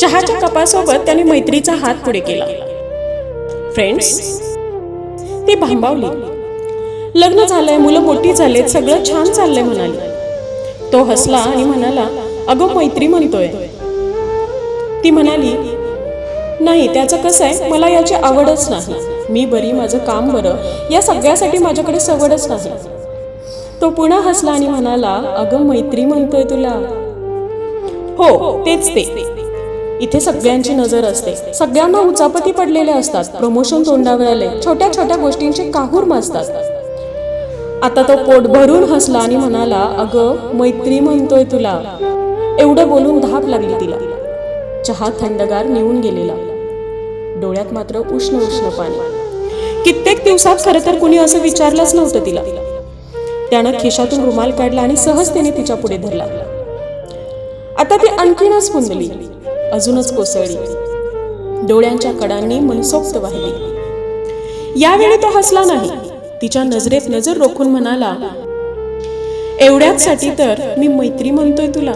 चहाच्या कपासोबत त्याने मैत्रीचा हात पुढे केला. फ्रेंड्स ती भांबावली. लग्न झालंय मुलं मोठी झालेत सगळं छान चाललंय म्हणाली. तो हसला आणि म्हणाला अगं मैत्री म्हणतोय. ती म्हणाली नाही त्याचं कसं आहे मला याची आवडच नाही. मी बरी माझं काम बरं. या सगळ्यासाठी माझ्याकडे सवडच नाही. तो पुन्हा हसला आणि म्हणाला अगं मैत्री म्हणतोय तुला. हो तेच ते. इथे सगळ्यांची नजर असते. सगळ्यांना उचापती पडलेले असतात. प्रमोशन तोंडावर आले छोट्या छोट्या गोष्टींचे काहूर माजतात. आता तो पोट भरून हसला आणि म्हणाला अगं मैत्री म्हणतोय तुला. एवढं बोलून धाप लागली तिला. चहा थंडगार नेऊन गेलेला. डोळ्यात मात्र उष्ण उष्ण पाणी. कित्येक दिवसात खरं तर कुणी असं विचारलंच नव्हतं तिला. त्यानं खिशातून रुमाल काढला आणि सहजतेने तिच्या पुढे धरला. आता ती आणखीनच पुंजली. अजूनच कोसळली. डोळ्यांच्या कडांनी मनसोक्त वाहिली. यावेळी तो हसला नाही. तिच्या नजरेत नजर रोखून म्हणाला एवढ्याच साठी तर मी मैत्री म्हणतोय तुला.